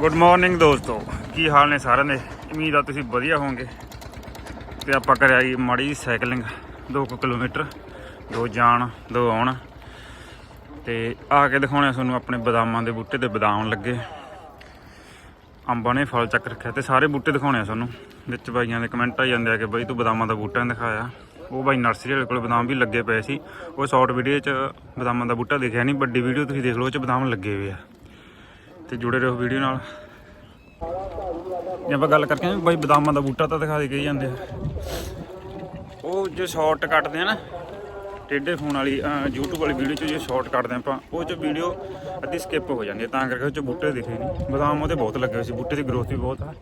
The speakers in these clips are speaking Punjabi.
ਗੁੱਡ ਮਾਰਨਿੰਗ ਦੋਸਤੋ। ਕੀ ਹਾਲ ਨੇ ਸਾਰਿਆਂ ਦੇ? ਉਮੀਦ ਆ ਤੁਸੀਂ ਵਧੀਆ ਹੋਵੋਗੇ। ਤੇ ਆਪਾਂ ਕਰਿਆ ਜੀ ਮਾੜੀ ਜਿਹੀ ਸਾਈਕਲਿੰਗ 2 ਕਿਲੋਮੀਟਰ। ਦੋ ਜਾਣ, ਦੋ ਆਉਣ। ਤੇ ਆ ਕੇ ਦਿਖਾਉਣੇ ਆ ਤੁਹਾਨੂੰ ਆਪਣੇ ਬਦਾਮਾਂ ਦੇ ਬੂਟੇ ਤੇ ਬਦਾਮ ਲੱਗੇ। ਅੰਬਾਂ ਨੇ ਫਲ ਚੱਕ ਰੱਖਿਆ ਤੇ ਸਾਰੇ ਬੂਟੇ ਦਿਖਾਉਣੇ ਆ ਤੁਹਾਨੂੰ। ਵਿੱਚ ਬਾਈਆਂ ਦੇ ਕਮੈਂਟ ਆ ਜਾਂਦੇ ਆ ਕਿ ਬਾਈ ਤੂੰ ਬਦਾਮਾਂ ਦਾ ਬੂਟਾ ਨਹੀਂ ਦਿਖਾਇਆ। ਉਹ ਬਾਈ ਨਰਸਰੀ ਵਾਲੇ ਕੋਲ ਬਦਾਮ ਵੀ ਲੱਗੇ ਪਏ ਸੀ। ਉਹ ਸ਼ਾਰਟ ਵੀਡੀਓ 'ਚ ਬਦਾਮਾਂ ਦਾ ਬੂਟਾ ਦਿਖਿਆ ਨਹੀਂ ਵੱਡੀ ਵੀਡੀਓ ਤੁਸੀਂ ਦੇਖ ਲਓ, ਉਹ 'ਚ ਬਦਾਮ ਲੱਗੇ ਹੋਏ ਆ। ਤੇ ਜੁੜੇ ਰਹੋ ਵੀਡੀਓ ਨਾਲ। ਜੇ ਆਪਾਂ ਗੱਲ ਕਰਕੇ ਆਏ, ਬਾਈ ਬਦਾਮਾਂ ਦਾ ਬੂਟਾ ਤਾਂ ਦਿਖਾ ਦੇ ਕਹੀ ਜਾਂਦੇ ਆ। ਉਹ ਜੋ ਸ਼ਾਰਟ ਕੱਟਦੇ ਆ ਨਾ ਟੇਡੇ ਫੋਨ ਵਾਲੀ ਅਹ, YouTube ਵਾਲੀ ਵੀਡੀਓ 'ਚ ਜੇ ਸ਼ਾਰਟ ਕੱਟਦੇ ਆਪਾਂ ਉਹ 'ਚ ਵੀਡੀਓ ਅੱਧੀ ਸਕਿਪ ਹੋ ਜਾਂਦੀ ਹੈ ਤਾਂ ਕਰਕੇ ਉਹ 'ਚ ਬੂਟੇ ਦਿਖੇ ਨਹੀਂ। ਬਦਾਮ ਉਹਦੇ ਬਹੁਤ ਲੱਗੇ ਹੋਏ ਸੀ ਬੂਟੇ ਦੀ ਗਰੋਥ ਵੀ ਬਹੁਤ ਆ।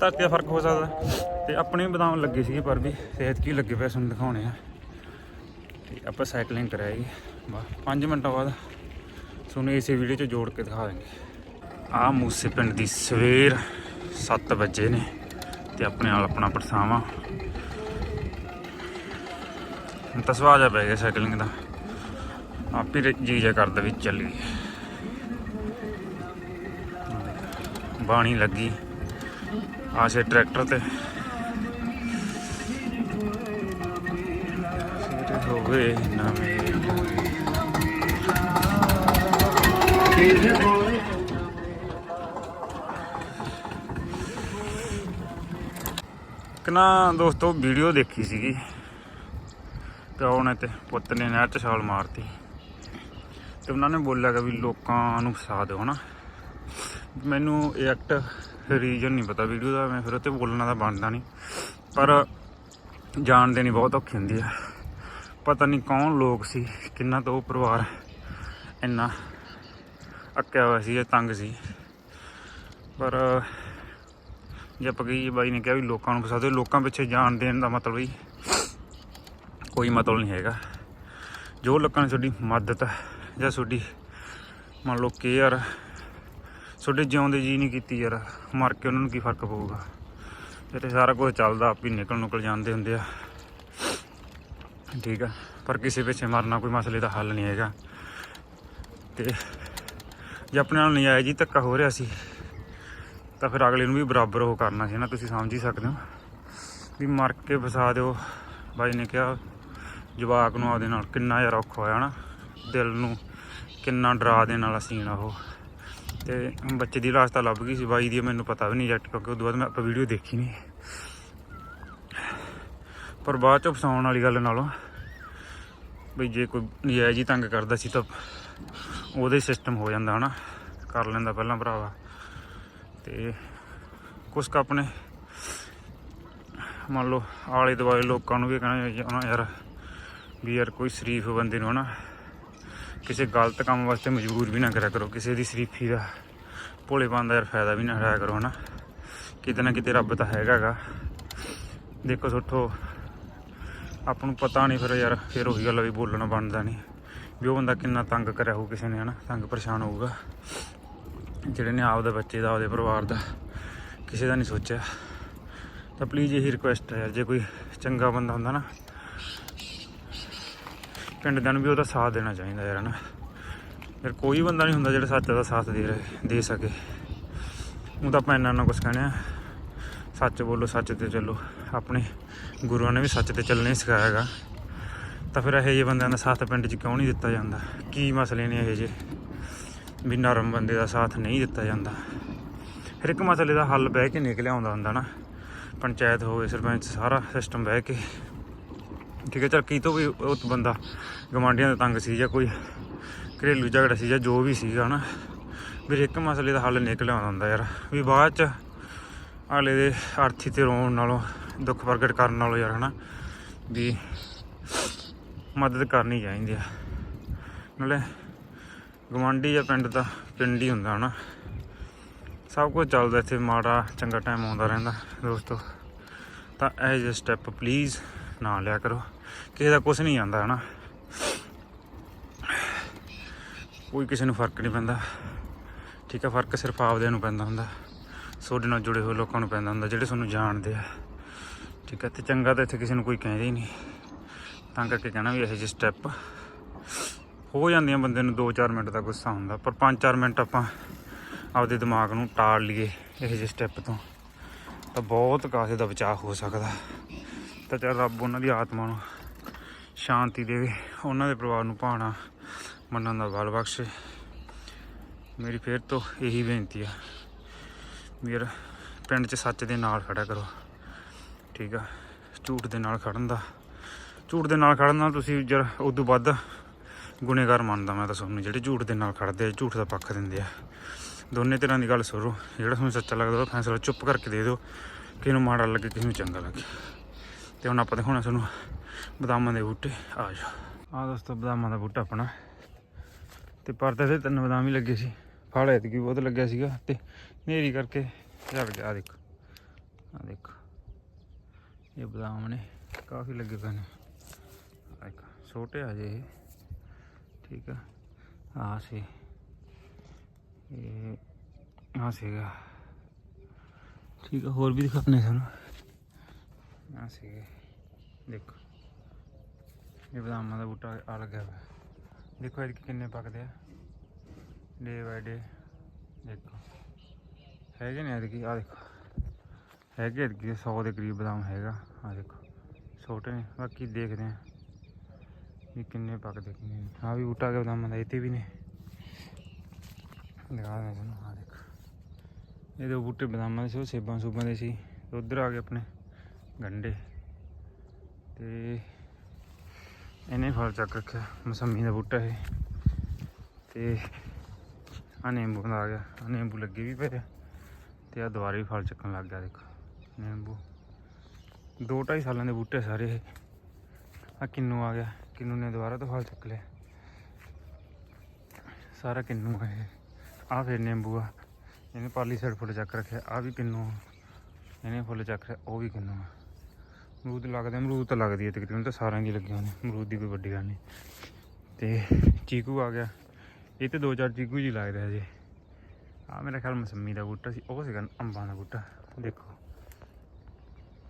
ਧਰਤੀ ਦਾ ਫ਼ਰਕ ਹੋ ਸਕਦਾ। ਤੇ ਆਪਣੇ ਵੀ ਬਦਾਮ ਲੱਗੇ ਸੀਗੇ ਪਰ ਵੀ ਸਿਹਤ ਕੀ ਲੱਗੇ ਪਏ ਸਾਨੂੰ ਦਿਖਾਉਣੇ ਆ। ਤੇ ਆਪਾਂ ਸਾਈਕਲਿੰਗ ਕਰਾਂਗੇ ਬਾ 5 ਮਿੰਟਾਂ ਬਾਅਦ ਤੁਹਾਨੂੰ ਇਸੇ ਵੀਡੀਓ 'ਚ ਜੋੜ ਕੇ ਦਿਖਾ ਦਾਂਗੇ ਆ ਮੂਸੇ ਪਿੰਡ ਦੀ ਸਵੇਰ 7 ਵਜੇ ਨੇ ਤੇ ਆਪਣੇ ਨਾਲ ਆਪਣਾ ਪਰਸਾਵਾ। ਹੁਣ ਤਾਂ ਸਵਾਜ ਆ ਪੈ ਗਿਆ ਸਾਈਕਲਿੰਗ ਦਾ। ਆਪੀ ਜੀ ਜਾ ਕਰਦਾ ਵੀ ਚੱਲੀਏ। ਬਾਣੀ ਲੱਗੀ ਆਸੇ ਟਰੈਕਟਰ ਤੇ। ਸਿਰ ਹੋਵੇ ਨਵੇਂ। ਇੱਕ ਨਾ ਦੋਸਤੋ ਵੀਡੀਓ ਦੇਖੀ ਸੀਗੀ। ਪਿਓ ਨੇ ਤੇ ਪੁੱਤ ਨੇ ਨਹਿਰ 'ਚ ਛਾਲ ਮਾਰਤੀ। ਤੇ ਉਹਨਾਂ ਨੇ ਬੋਲਿਆ ਕਿ ਵੀ ਲੋਕਾਂ ਨੂੰ ਫਸਾ ਦਿਓ ਹਨਾ। ਮੈਨੂੰ ਐਕਟ ਰੀਜਨ ਨਹੀਂ ਪਤਾ ਵੀਡੀਓ ਦਾ, ਮੈਂ ਫਿਰ ਉੱਤੇ ਬੋਲਣਾ ਤਾਂ ਬਣਦਾ ਨਹੀਂ। ਪਰ ਜਾਣ ਦੇਣੀ ਬਹੁਤ ਔਖੀ ਹੁੰਦੀ ਆ। ਪਤਾ ਨਹੀਂ ਕੌਣ ਲੋਕ ਸੀ, ਕਿੰਨਾ ਤੋਂ ਉਹ ਪਰਿਵਾਰ ਇੰਨਾ ਅੱਕਿਆ ਹੋਇਆ ਸੀ ਜਾਂ ਤੰਗ ਸੀ। ਪਰ ਜੇ ਆਪਾਂ ਕਹੀਏ ਬਾਈ ਨੇ ਕਿਹਾ ਵੀ ਲੋਕਾਂ ਨੂੰ ਫਸਾ ਦਿਓ, ਲੋਕਾਂ ਪਿੱਛੇ ਜਾਣ ਦੇਣ ਦਾ ਮਤਲਬ ਹੀ ਕੋਈ ਮਤਲਬ ਨਹੀਂ ਹੈਗਾ। ਜੋ ਲੋਕਾਂ ਨੇ ਤੁਹਾਡੀ ਮਦਦ ਜਾਂ ਤੁਹਾਡੀ ਮੰਨ ਲਓ ਕੇਅਰ ਤੁਹਾਡੇ ਜਿਉਂਦੇ ਜੀ ਨਹੀਂ ਕੀਤੀ ਯਾਰ, ਮਰ ਕੇ ਉਹਨਾਂ ਨੂੰ ਕੀ ਫ਼ਰਕ ਪਊਗਾ? ਇਹ ਸਾਰਾ ਕੁਝ ਚੱਲਦਾ, ਆਪ ਹੀ ਨਿਕਲ ਨੁਕਲ ਜਾਂਦੇ ਹੁੰਦੇ ਆ। ਠੀਕ ਆ, ਪਰ ਕਿਸੇ ਪਿੱਛੇ ਮਰਨਾ ਕੋਈ ਮਸਲੇ ਦਾ ਹੱਲ ਨਹੀਂ ਹੈਗਾ। ਤੇ ਜੇ ਆਪਣੇ ਨਾਲ ਨਹੀਂ ਨਜਾਇਜ਼ ਜੀ ਧੱਕਾ ਹੋ ਰਿਹਾ ਸੀ ਤਾਂ ਫਿਰ ਅਗਲੇ ਨੂੰ ਵੀ ਬਰਾਬਰ ਉਹ ਕਰਨਾ ਸੀ ਨਾ, ਤੁਸੀਂ ਸਮਝ ਹੀ ਸਕਦੇ ਹੋ। ਵੀ ਮਰ ਕੇ ਫਸਾ ਦਿਓ। ਬਾਈ ਨੇ ਕਿਹਾ, ਜਵਾਕ ਨੂੰ ਆਪਦੇ ਨਾਲ ਕਿੰਨਾ ਯਾਰ ਔਖਾ ਹੋਇਆ ਨਾ। ਦਿਲ ਨੂੰ ਕਿੰਨਾ ਡਰਾ ਦੇਣ ਵਾਲਾ ਸੀਨ ਆ ਉਹ। ਤੇ ਬੱਚੇ ਦੀ ਲਾਸ਼ ਤਾਂ ਲੱਭ ਗਈ ਸੀ, ਬਾਈ ਦੀ ਮੈਨੂੰ ਪਤਾ ਵੀ ਨਹੀਂ ਜੱਟ, ਕਿਉਂਕਿ ਉਦੋਂ ਬਾਅਦ ਮੈਂ ਆਪਾਂ ਵੀਡੀਓ ਦੇਖੀ ਨਹੀਂ। ਪਰ ਬਾਅਦ ਚ ਫਸਾਉਣ ਵਾਲੀ ਗੱਲ ਨਾਲੋਂ ਵੀ ਜੇ ਕੋਈ ਨਜਾਇਜ਼ ਹੀ ਤੰਗ ਕਰਦਾ ਸੀ ਤਾਂ ਉਹਦੇ ਸਿਸਟਮ ਹੋ ਜਾਂਦਾ ਹਨਾ। ਕਰ ਲੈਂਦਾ ਪਹਿਲਾਂ ਭਰਾਵਾ। ਤੇ ਕੁਛ ਕੁ ਆਪਣੇ ਮੰਨ ਲਓ ਆਲੇ ਦੁਆਲੇ ਲੋਕਾਂ ਨੂੰ ਵੀ ਕਹਿਣਾ ਚਾਹੁੰਦਾ ਯਾਰ ਵੀ ਯਾਰ ਕੋਈ ਸ਼ਰੀਫ ਬੰਦੇ ਨੂੰ ਹਨਾ, ਕਿਸੇ ਗਲਤ ਕੰਮ ਵਾਸਤੇ ਮਜਬੂਰ ਵੀ ਨਾ ਕਰਿਆ ਕਰੋ, ਕਿਸੇ ਦੀ ਸ਼ਰੀਫੀ ਦਾ ਭੋਲੇਪਨ ਦਾ ਯਾਰ ਫਾਇਦਾ ਵੀ ਨਾ ਉਠਾਇਆ ਕਰੋ ਹਨਾ। ਕਿਤੇ ਨਾ ਕਿਤੇ ਰੱਬ ਤਾਂ ਹੈਗਾਗਾ ਦੇਖੋ ਸੋਠੋ, ਆਪਾਂ ਨੂੰ ਪਤਾ ਨਹੀਂ ਫਿਰ ਯਾਰ, ਫਿਰ ਉਹੀ ਗੱਲ ਵੀ ਬੋਲਣਾ ਬਣਦਾ ਨਹੀਂ। ਵੀ ਉਹ ਬੰਦਾ ਕਿੰਨਾ ਤੰਗ ਕਰਿਆ ਹੋਊ ਕਿਸੇ ਨੇ ਹਨਾ, ਤੰਗ ਪਰੇਸ਼ਾਨ ਹੋਊਗਾ। ਜਿਹੜੇ ਨੇ ਆਪਦੇ ਬੱਚੇ ਦਾ, ਆਪਦੇ ਪਰਿਵਾਰ ਦਾ ਕਿਸੇ ਦਾ ਨਹੀਂ ਸੋਚਿਆ। ਤਾਂ ਪਲੀਜ਼ ਇਹੀ ਰਿਕੁਐਸਟ ਹੈ ਯਾਰ ਜੇ ਕੋਈ ਚੰਗਾ ਬੰਦਾ ਹੁੰਦਾ ਨਾ, ਪਿੰਡ ਦਿਆਂ ਨੂੰ ਵੀ ਉਹਦਾ ਸਾਥ ਦੇਣਾ ਚਾਹੀਦਾ ਯਾਰ, ਹਨਾ। ਯਾਰ ਕੋਈ ਬੰਦਾ ਨਹੀਂ ਹੁੰਦਾ ਜਿਹੜਾ ਸੱਚ ਦਾ ਸਾਥ ਦੇ ਰਹੇ, ਦੇ ਸਕੇ। ਉਹ ਤਾਂ ਆਪਾਂ ਇੰਨਾ ਨਾ ਕੁਛ ਕਹਿੰਦੇ ਆ ਸੱਚ ਬੋਲੋ, ਸੱਚ ਤੇ ਚੱਲੋ। ਆਪਣੇ ਗੁਰੂਆਂ ਨੇ ਵੀ ਸੱਚ ਤੇ ਚੱਲਣਾ ਹੀ ਸਿਖਾਇਆ ਹੈਗਾ। ਤਾਂ ਫਿਰ ਇਹੋ ਜਿਹੇ ਬੰਦਿਆਂ ਦਾ ਸਾਥ ਪਿੰਡ 'ਚ ਕਿਉਂ ਨਹੀਂ ਦਿੱਤਾ ਜਾਂਦਾ? ਕੀ ਮਸਲੇ ਨੇ ਇਹੋ ਜਿਹੇ? ਵੀ ਨਰਮ ਬੰਦੇ ਦਾ ਸਾਥ ਨਹੀਂ ਦਿੱਤਾ ਜਾਂਦਾ। ਫਿਰ ਇੱਕ ਮਸਲੇ ਦਾ ਹੱਲ ਬਹਿ ਕੇ ਨਿਕਲਿਆ ਆਉਂਦਾ ਹੁੰਦਾ ਨਾ। ਪੰਚਾਇਤ ਹੋਵੇ, ਸਰਪੰਚ ਸਾਰਾ ਸਿਸਟਮ ਬਹਿ ਕੇ। ਠੀਕ ਹੈ, ਚਲ ਕੀ ਤੋਂ ਵੀ ਉਹ ਬੰਦਾ ਗਵਾਂਡੀਆਂ ਦਾ ਤੰਗ ਸੀ ਜਾਂ ਕੋਈ ਘਰੇਲੂ ਝਗੜਾ ਸੀ ਜਾਂ ਜੋ ਵੀ ਸੀਗਾ ਨਾ। ਵੀ ਇੱਕ ਮਸਲੇ ਦਾ ਹੱਲ ਨਿਕਲ ਆਉਂਦਾ ਹੁੰਦਾ ਯਾਰ। ਵੀ ਬਾਅਦ ਚ ਅਗਲੇ ਦੇ ਆਰਥੀ ਤੇ ਰੋਣ ਨਾਲੋਂ, ਦੁੱਖ ਪ੍ਰਗਟ ਕਰਨ ਨਾਲੋਂ ਯਾਰ ਹਨਾ, ਵੀ ਮਦਦ ਕਰਨੀ ਚਾਹੀਦੀ ਆ। ਨਾਲੇ ਗਵਾਂਢੀ ਜਾਂ ਪਿੰਡ ਦਾ ਪਿੰਡ ਹੀ ਹੁੰਦਾ ਹਨਾ। ਸਭ ਕੁਝ ਚੱਲਦਾ ਇੱਥੇ, ਮਾੜਾ ਚੰਗਾ ਟਾਈਮ ਆਉਂਦਾ ਰਹਿੰਦਾ ਦੋਸਤੋ। ਤਾਂ ਇਹ ਜਿਹੇ ਸਟੈਪ ਪਲੀਜ਼ ਨਾ ਲਿਆ ਕਰੋ। ਕਿਸੇ ਦਾ ਕੁਝ ਨਹੀਂ ਆਂਦਾ ਹਨਾ। ਕੋਈ ਕਿਸੇ ਨੂੰ ਫ਼ਰਕ ਨਹੀਂ ਪੈਂਦਾ। ਠੀਕ ਹੈ ਫ਼ਰਕ ਸਿਰਫ ਆਪਦਿਆਂ ਨੂੰ ਪੈਂਦਾ ਹੁੰਦਾ। ਤੁਹਾਡੇ ਨਾਲ ਜੁੜੇ ਹੋਏ ਲੋਕਾਂ ਨੂੰ ਪੈਂਦਾ ਹੁੰਦਾ, ਜਿਹੜੇ ਤੁਹਾਨੂੰ ਜਾਣਦੇ ਆ। ਠੀਕ ਹੈ ਤੇ ਚੰਗਾ ਤਾਂ ਇੱਥੇ ਕਿਸੇ ਨੂੰ ਕੋਈ ਕਹਿੰਦਾ ਹੀ ਨਹੀਂ। ਤਾਂ ਕਰਕੇ ਕਹਿਣਾ ਵੀ ਇਹੋ ਜਿਹੇ ਸਟੈਪ ਹੋ ਜਾਂਦੀਆਂ ਬੰਦੇ ਨੂੰ 2-4 ਮਿੰਟ ਦਾ ਗੁੱਸਾ ਹੁੰਦਾ, ਪਰ 5-4 ਮਿੰਟ ਆਪਾਂ ਆਪਦੇ ਦਿਮਾਗ ਨੂੰ ਟਾਲ ਲਈਏ ਇਹ ਜਿਹੇ ਸਟੈਪ ਤੋਂ, ਤਾਂ ਬਹੁਤ ਕਾਸੇ ਦਾ ਬਚਾਅ ਹੋ ਸਕਦਾ। ਤਾਂ ਚੱਲ ਰੱਬ ਉਹਨਾਂ ਦੀ ਆਤਮਾ ਨੂੰ ਸ਼ਾਂਤੀ ਦੇਵੇ, ਉਹਨਾਂ ਦੇ ਪਰਿਵਾਰ ਨੂੰ ਭਾਣਾ ਮੰਨਣ ਦਾ ਬਲ ਬਖਸ਼ੇ। ਮੇਰੀ ਫੇਰ ਤੋਂ ਇਹੀ ਬੇਨਤੀ ਆ ਵੀਰ ਪਿੰਡ 'ਚ ਸੱਚ ਦੇ ਨਾਲ ਖੜਾ ਕਰੋ, ਠੀਕ ਆ? ਝੂਠ ਦੇ ਨਾਲ ਖੜਨ ਦਾ, ਝੂਠ ਦੇ ਨਾਲ ਖੜਨ ਨਾਲ ਤੁਸੀਂ ਜਰ ਉਦੋਂ ਵੱਧ ਗੁਨੇਗਾਰ ਮੰਨਦਾ ਮੈਂ ਤਾਂ ਤੁਹਾਨੂੰ ਜਿਹੜੇ ਝੂਠ ਦੇ ਨਾਲ ਖੜਦੇ ਆ, ਝੂਠ ਦਾ ਪੱਖ ਦਿੰਦੇ ਆ। ਦੋਨੇ ਤਰ੍ਹਾਂ ਦੀ ਗੱਲ ਸੁਣੋ, ਜਿਹੜਾ ਤੁਹਾਨੂੰ ਸੱਚਾ ਲੱਗਦਾ ਉਹ ਫੈਸਲਾ ਚੁੱਪ ਕਰਕੇ ਦੇ ਦਿਓ, ਕਿਸੇ ਨੂੰ ਮਾੜਾ ਲੱਗੇ, ਕਿਸੇ ਨੂੰ ਚੰਗਾ ਲੱਗੇ। ਤੇ ਹੁਣ ਆਪਾਂ ਦਿਖਾਉਣਾ ਤੁਹਾਨੂੰ ਬਦਾਮਾਂ ਦੇ ਬੂਟੇ। ਆ ਜਾ ਆ ਦੋਸਤੋ, ਬਦਾਮਾਂ ਦਾ ਬੂਟਾ ਆਪਣਾ। ਤੇ ਪਰਦੇ ਤੇ ਤਿੰਨ ਬਦਾਮ ਹੀ ਲੱਗੇ ਸੀ। ਫਲ ਐਤਕੀ ਬਹੁਤ ਲੱਗਿਆ ਸੀਗਾ ਤੇ ਨੇਰੀ ਕਰਕੇ ਝੜ ਗਿਆ ਆ ਦੇਖੋ। ਆ ਦੇਖੋ। ਇਹ ਬਦਾਮ ਨੇ, ਕਾਫੀ ਲੱਗੇ ਪਏ ਨੇ। ਛੋਟੇ ਆ ਜੇ ਠੀਕ ਆ। ਆ ਸੀ। ਇਹ ਆ ਸੀਗਾ। ਠੀਕ ਆ, ਹੋਰ ਵੀ ਦਿਖਾਉਣੇ ਸਾਨੂੰ। ਆ ਸੀਗੇ। ਦੇਖੋ। ਇਹ ਬਦਾਮਾਂ ਦਾ ਬੂਟਾ ਆ ਲੱਗਿਆ ਹੋਇਆ। ਦੇਖੋ ਇਹਦੇ ਕਿੰਨੇ ਪੱਕਦੇ ਆ। ਡੇ ਬਾਈ ਡੇ। ਦੇਖੋ। ਹੈਗੇ ਨੇ ਇਹਦੇ ਆ ਦੇਖੋ। ਹੈਗੇ ਇਹਦੇ 100 ਦੇ ਕਰੀਬ ਬਦਾਮ ਹੈਗਾ। ਆ ਦੇਖੋ। ਛੋਟੇ ਨੇ, ਬਾਕੀ ਦੇਖਦੇ ਆ। ਵੀ ਕਿੰਨੇ ਪੱਕਦੇ ਕਿੰਨੇ ਆ ਵੀ ਬੂਟਾ ਕੇ ਬਦਾਮਾਂ ਦਾ ਇੱਥੇ ਵੀ ਨੇ। ਦਿਖਾ ਦੇ ਤੁਹਾਨੂੰ ਆ ਦੇਖੋ। ਇਹਦੇ ਬੂਟੇ ਬਦਾਮਾਂ ਦੇ ਸੀ, ਉਹ ਸੇਬਾਂ ਸੂਬਾਂ ਦੇ ਸੀ। ਉਧਰ ਆ ਗਏ ਆਪਣੇ ਗੰਡੇ। ਤੇ ਇਹਨੇ ਫਲ ਚੱਕ ਰੱਖਿਆ, ਮਸੰਮੀ ਦਾ ਬੂਟਾ ਇਹ। ਤੇ ਆ ਨਿੰਬੂ ਦਾ ਆ ਗਿਆ। ਆ ਨਿੰਬੂ ਲੱਗੇ ਵੀ ਪਏ ਆ। ਤੇ ਆ ਦੁਬਾਰੇ ਵੀ ਫਲ ਚੱਕਣ ਲੱਗ ਗਿਆ, ਦੇਖੋ। ਨਿੰਬੂ। ਦੋ ਢਾਈ ਸਾਲਾਂ ਦੇ ਬੂਟੇ ਸਾਰੇ ਇਹ। ਆ ਕਿੰਨੂ ਆ ਗਿਆ। ਕਿੰਨੂ ਨੇ ਦੁਬਾਰਾ ਤੋਂ ਫਲ ਚੱਕ ਲਿਆ। ਸਾਰਾ ਕਿੰਨੂ ਆ ਇਹ? ਆ ਫਿਰ ਨਿੰਬੂ ਆ। ਇਹਨੇ ਪਾਲੀ ਸਾਈਡ ਫੁੱਲ ਚੱਕ ਰੱਖਿਆ ਆ ਵੀ ਕਿੰਨੂ ਆ। ਇਹਨੇ ਫੁੱਲ ਚੱਕ ਰਿਹਾ ਉਹ ਵੀ ਕਿੰਨੂ ਆ? ਅਮਰੂਦ ਲੱਗਦੇ ਅਮਰੂਦ ਤਾਂ ਲੱਗਦੀ ਹੈ ਤਕਰੀਬਨ, ਤਾਂ ਸਾਰਿਆਂ ਦੀ ਲੱਗੀਆਂ ਨੇ ਅਮਰੂਦ ਦੀ ਕੋਈ ਵੱਡੀ ਗੱਲ ਨਹੀਂ। ਤੇ ਚੀਕੂ ਆ ਗਿਆ। ਇਹ ਤੇ ਦੋ ਚਾਰ ਚੀਕੂ ਜੀ ਲੱਗਦੇ ਹਜੇ। ਆ ਮੇਰਾ ਖਿਆਲ ਮਸੰਮੀ ਦਾ ਬੂਟਾ ਸੀ, ਉਹ ਸੀਗਾ ਅੰਬਾਂ ਦਾ ਬੂਟਾ ਦੇਖੋ।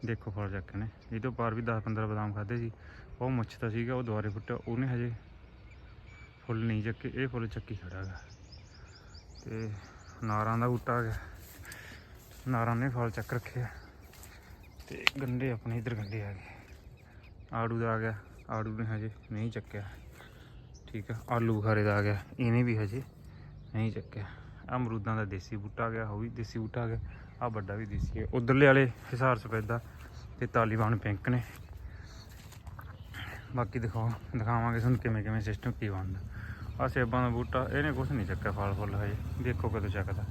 ਦੇਖੋ ਫਲ ਚੱਕ ਨੇ। ਇਹ ਤੋਂ ਪਾਰ ਵੀ 10 15 ਬਦਾਮ ਖਾਦੇ ਸੀ। ਉਹ ਮੁੱਛਦਾ ਸੀਗਾ, ਉਹ ਦੁਆਰੇ ਫੁੱਟਿਆ। ਉਹਨੇ ਹਜੇ ਫੁੱਲ ਨਹੀਂ ਚੱਕੇ। ਇਹ ਫੁੱਲ ਚੱਕੀ ਖੜਾ ਗਾ। ਤੇ ਨਾਰਾਂ ਦਾ ਬੂਟਾ ਆ ਗਿਆ। ਨਾਰਾਂ ਨੇ ਫਲ ਚੱਕ ਰੱਖਿਆ ਤੇ ਗੰਡੇ ਆਪਣੇ ਇਧਰ ਗੰਡੇ ਆ ਗਏ। ਆੜੂ ਦਾ ਆ ਗਿਆ। ਆੜੂ ਨੇ ਹਜੇ ਨਹੀਂ ਚੱਕਿਆ। ਠੀਕ ਆ। ਆਲੂ ਬੁਖਾਰੇ ਦਾ ਆ ਗਿਆ। ਇਹਨੇ ਵੀ ਹਜੇ ਨਹੀਂ ਚੱਕਿਆ। ਅਮਰੂਦਾਂ ਦਾ ਦੇਸੀ ਬੂਟਾ ਆ ਗਿਆ। ਉਹ ਵੀ ਦੇਸੀ ਬੂਟਾ ਆ ਗਿਆ। ਆ ਵੱਡਾ ਵੀ ਦੇਸੀ ਹੈ। ਉਧਰਲੇ ਵਾਲੇ ਹਿਸਾਰ ਸਫੈਦਾ ਤੇ ਤਾਲੀਬਾਨ ਪਿੰਕ ਨੇ। ਬਾਕੀ ਦਿਖਾਓ, ਦਿਖਾਵਾਂਗੇ ਤੁਹਾਨੂੰ ਕਿਵੇਂ ਕਿਵੇਂ ਸਿਸਟਮ ਕੀ ਬਣਦਾ। ਆ ਸੇਬਾਂ ਦਾ ਬੂਟਾ, ਇਹਨੇ ਕੁਝ ਨਹੀਂ ਚੱਕਿਆ ਫਲ ਫੁੱਲ ਹਜੇ। ਦੇਖੋ ਕਦੋਂ ਚੱਕਦਾ।